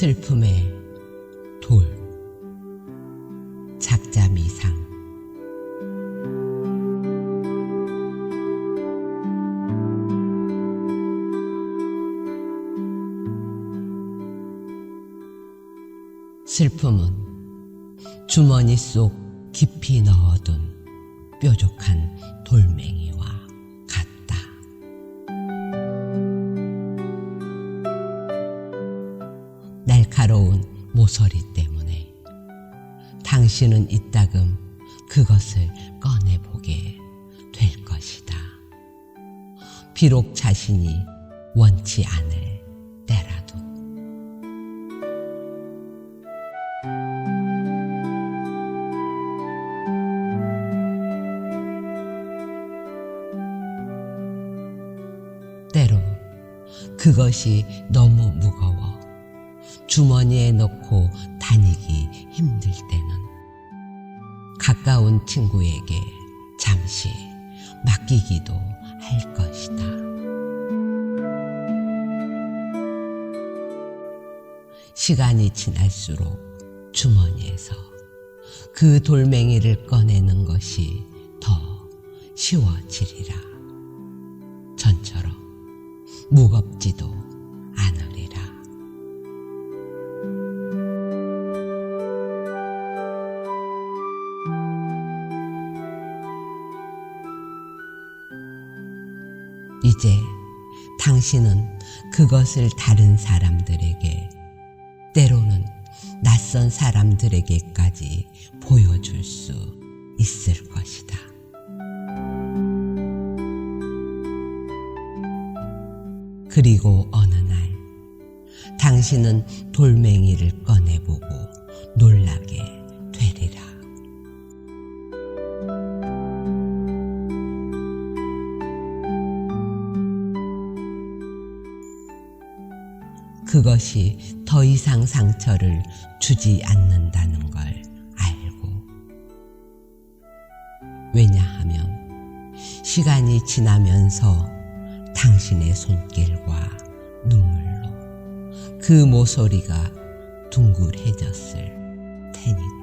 슬픔의 돌. 작자 미상. 슬픔은 주머니 속 깊이 넣어둔 뾰족한 돌멩이와 날카로운 모서리 때문에 당신은 이따금 그것을 꺼내보게 될 것이다. 비록 자신이 원치 않을 때라도. 때로 그것이 너무 무거워 주머니에 넣고 다니기 힘들 때는 가까운 친구에게 잠시 맡기기도 할 것이다. 시간이 지날수록 주머니에서 그 돌멩이를 꺼내는 것이 더 쉬워지리라. 전처럼 무겁지도 이제 당신은 그것을 다른 사람들에게 때로는 낯선 사람들에게까지 보여줄 수 있을 것이다. 그리고 어느 날 당신은 돌멩이를 꺼내보고 놀라 그것이 더 이상 상처를 주지 않는다는 걸 알고. 왜냐하면 시간이 지나면서 당신의 손길과 눈물로 그 모서리가 둥글해졌을 테니까.